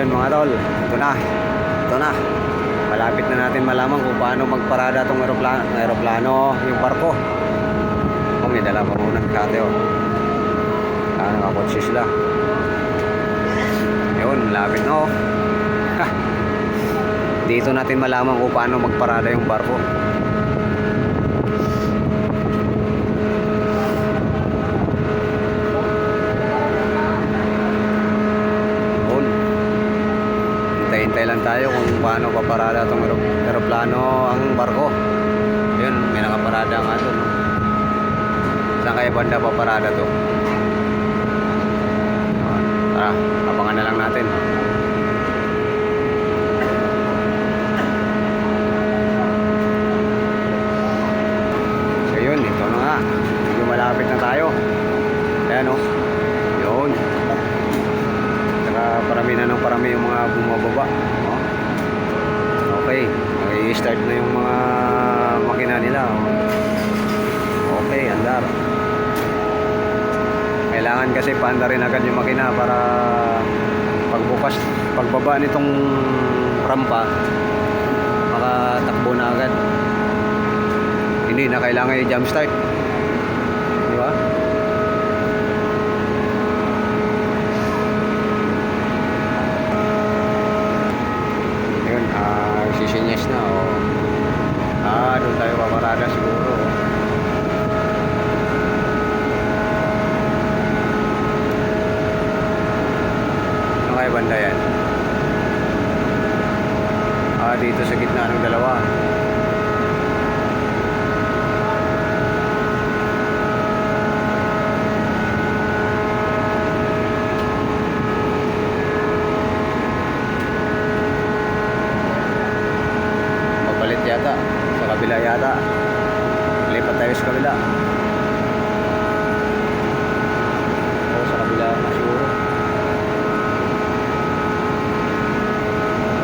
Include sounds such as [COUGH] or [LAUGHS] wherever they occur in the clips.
Ayun mga tol, ito na. Ito na. Malapit na natin malaman kung paano magparada tong aeroplano, aeroplano yung barko. Oh, may dala pa muna kate oh. Ah, nakakotse sila. Yun, malapit na oh. [LAUGHS] Dito natin malaman kung paano magparada yung barko. Yun. Hintay-hintay lang tayo kung paano paparada itong aeroplano ang barko. Yun, may nakaparada nga doon. Saan kaya banda paparada to? Tara, abangan na lang natin. So yun, ito na nga. Medyo malapit na tayo. Ayan o. Yun. Saka parami na ng parami yung mga bumababa. Okay. Nag-i-start na yung mga makina nila. Okay, andar. Kailangan kasi paanda rin agad yung makina para pagbukas, pagbaba nitong rampa, makatakbo na agad. Hindi na kailangan i-jump start. Di ba? Yun, ah, sisinyas na, oh. Ah, doon tayo paparada siguro. oh. Ano kaya banda yan? Ah, dito sa gitna ng dalawa. Papalit yata. Sa kabila yata. Lipat tayo sa kabila. O sa kabila na siguro.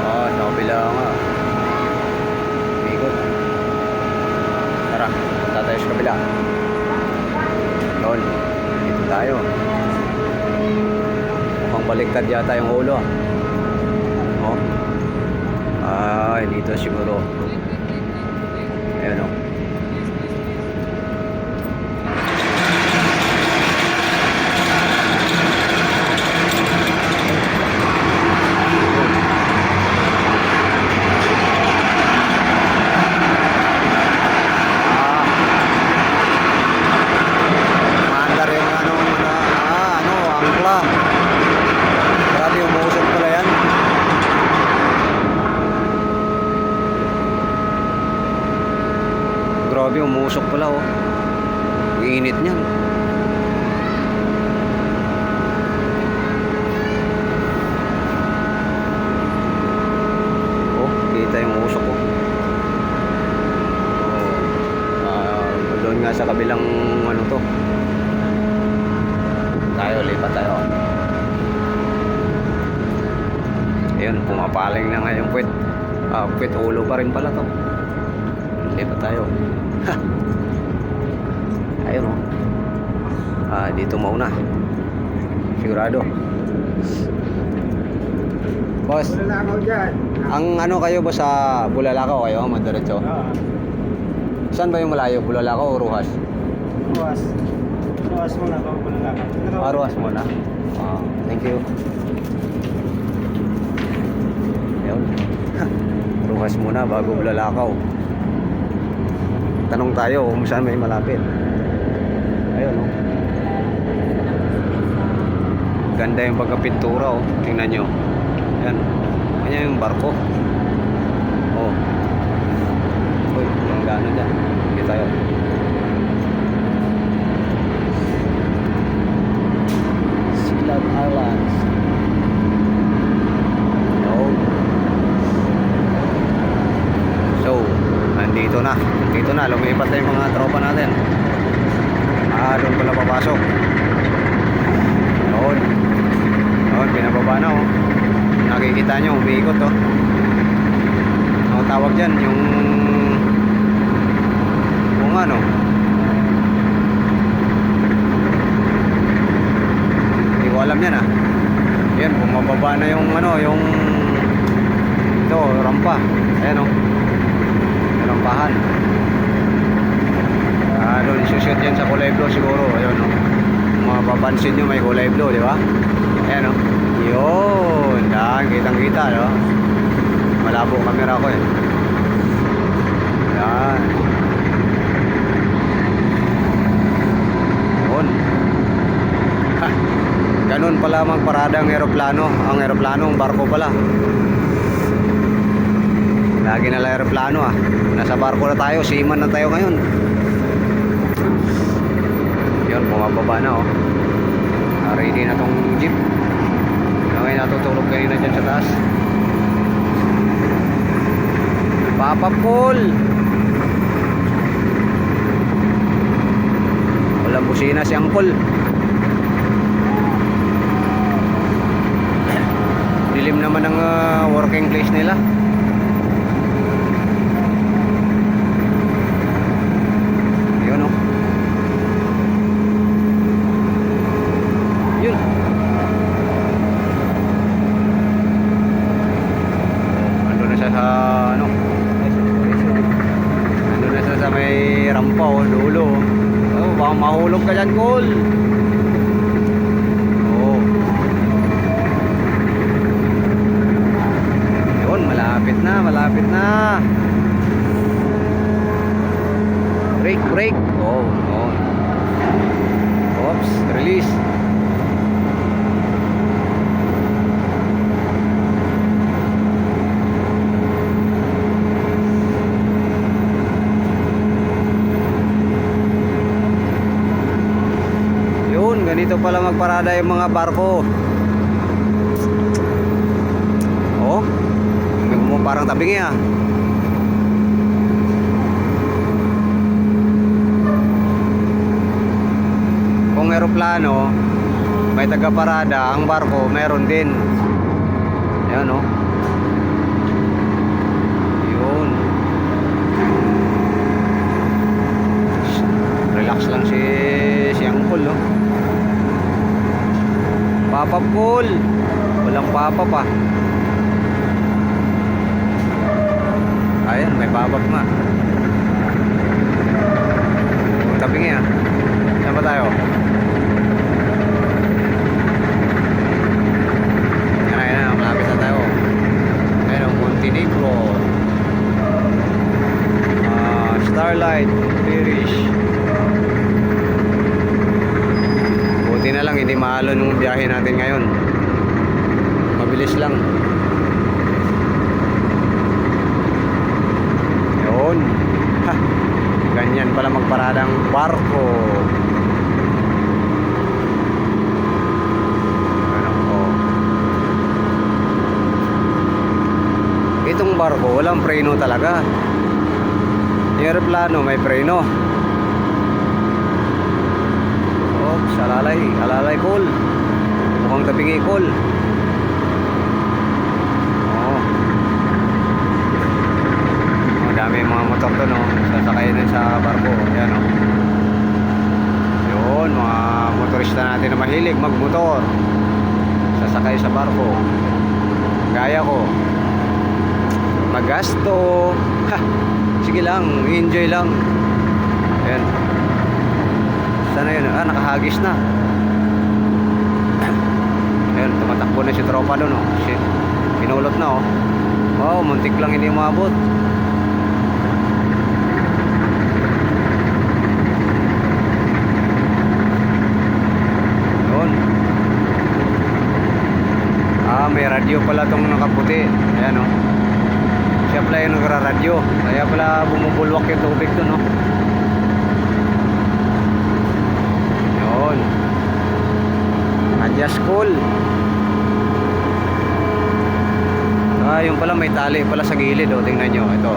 Oo, sa kabila nga. Ikot. Tara, punta tayo sa kabila. Yun, dito tayo. Mukhang baliktad yata yung ulo. ah. Oh. Ay, dito siguro. Ayan o. Maandar yung ano, ano, ah, ano, angkla. Grabe, umuusap pala yan. Umusok pala oh. Init niyan. Oh, kita yung usok oh. Oh. Ah, doon nga sa kabilang ano to. Tayo, lipat tayo. Ayun, pumapaling na nga yung puwet. Ah, puwet ulo pa rin pala to. Lipat tayo. Ayun oh. Ah, dito mauna. Sigurado. Boss, ang ano kayo ba sa Bulalakaw kayo, madiretso? Oo. Saan ba yung malayo? Bulalakaw o Ruhas? Ruwas. Ruwas mo na ako. Ako. Ah, Ruhas muna. Ah, thank you. Ayun. [LAUGHS] Ruhas muna bago Bulalakaw. Tanong tayo kung saan may malapit. Ayun, oh. Ganda yung pagkapintura, oh. Tingnan nyo. Yan. Kanya yung barko. Oh. Uy, ang gano dyan. Hindi tayo. Silag Islands. Yun. So, nandito na. Dito na, lumipat na yung mga tropa natin. Ah, doon pala papasok. Yun. Yun, binababa na oh. Nakikita nyo, umiikot oh. Ano tawag dyan? Yung... Kung ano? Hindi ko alam yan ah. Yan, bumababa Baba na yung ano, yung ito, rampa. Ayan oh. Yung rampahan. Doon isushoot yan sa kulay blue siguro. Ayun oh. Mapapansin nyo may kulay blue, di ba? Ayan oh. Yun, yan, kitang kita, no? Malabo camera ko eh. Yan. Yun. Ha, ganun pala magparada ang eroplano. Ang eroplano, ang barko pala. Lagi na lang eroplano ah. Nasa barko na tayo, seaman na tayo ngayon. Bumababa na oh. Ah, Ready na tong jeep. Okay, natutulog kanina dyan sa taas. Papa Paul! Walang busina si Angkol. Dilim naman ang ah, working place nila. Yun oh. Yun. Ando na siya sa ano? Ando na siya sa may rampa oh, dulo. oh. Baka mahulog ka dyan, Col. Oh. Yun, malapit na, malapit na. Brake, brake. Oh, oh. Oops, release. Ganito pala magparada yung mga barko. Oh, mo parang tabingi ah. Kung eroplano, may taga-parada, ang barko meron din. Yan oh. Yun. Relax lang si si Angkol, no? Papa. Walang papa pa. Ayan, may babag nga. Ang tabi nga. Saan ba tayo? Ayan, ayan, malapit na tayo. Ayan, ang Montenegro. Ah, Starlight, Parish. Hindi mahalo nung biyahe natin ngayon. Mabilis lang. Yun. Ha, ganyan pala magparadang barko. Ano. Itong barko, walang preno talaga. Yung aeroplano, may preno. Oops, alalay. Alalay cool. Mukhang tabingi cool. Oo. Ang dami mga motor doon, no? Sasakay na sa barko. Yan, no? Yun, mga motorista natin na mahilig magmotor. Sasakay sa barko. Gaya ko. Magasto. Ha! Sige lang, enjoy lang. Ayan. Sana yun? Ah, nakahagis na. Ayun, tumatakbo na si tropa doon, oh. Si, pinulot na, oh. Oh, muntik lang hindi umabot. Yun. Ah, may radyo pala tong nakaputi. Ayan, oh. Siya pala yung nagra-radyo. Kaya pala bumubulwak yung tubig doon, oh. Yun. Adya School. Ah, yung pala may tali pala sa gilid oh. Tingnan nyo. Ito.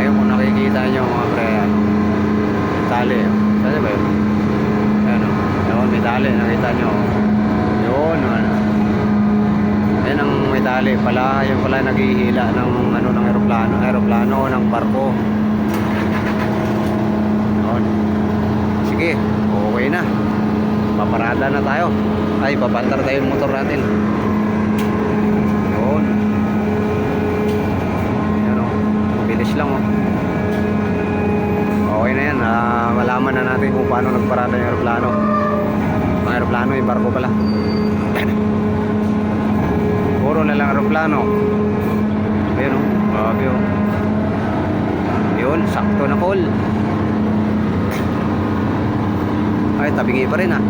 Ayun kung nakikita nyo mga pre. ano, Tali. Saan ba yun? Ayan o. Yun, may tali. Nakita nyo. Yun. Ano. Yan tali pala. Yung pala naghihila ng ano ng eroplano, eroplano ng barko. sige. Okay na. Paparada na tayo. Ay, papandar tayo yung motor natin. Yun. Yan o. Bilis lang o. Okay na yan. Ah, malaman na natin kung paano nagparada yung aeroplano. Ang aeroplano, yung barko pala. [CLEARS THROAT] Puro na lang aeroplano. Ayun o. Grabe o. Yun, sakto na call. Ay, tabingi pa rin ah.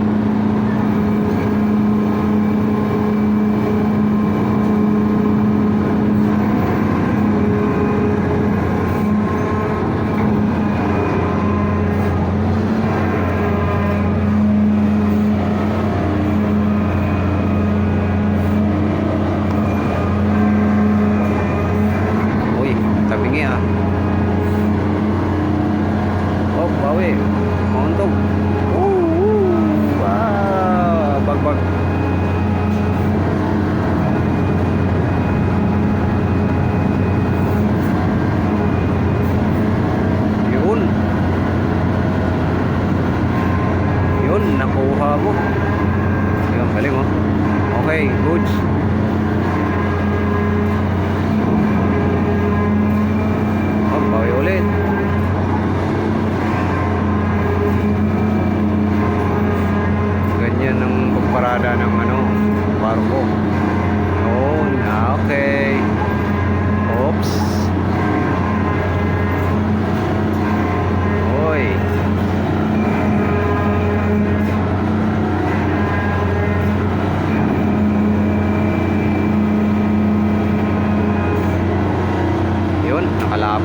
Goods.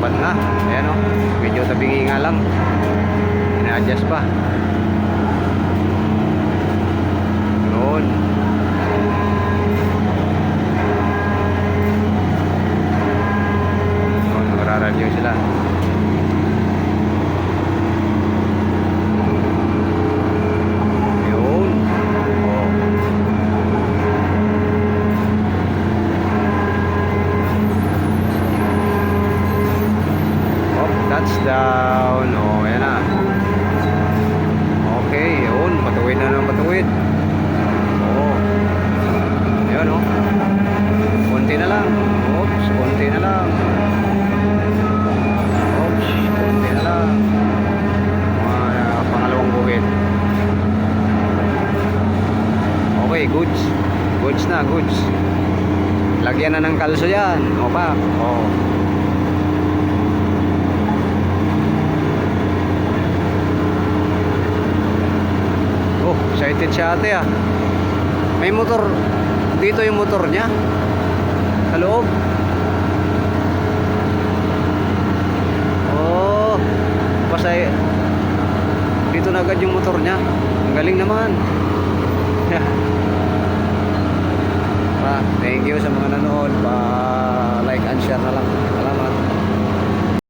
Nakalaban na. Ayan o, medyo tabingi nga lang. Ina-adjust pa. Yun. Yun, nagraradyo sila. Na, goods. Lagyan na ng kalso yan. O pa. Oo. Oh, excited siya ate ah. May motor. Dito yung motor niya. Sa loob. Oh. Pasay. Dito na agad yung motor niya. Ang galing naman. [LAUGHS] Tara, thank you sa mga nanood. Pa-like and share na lang.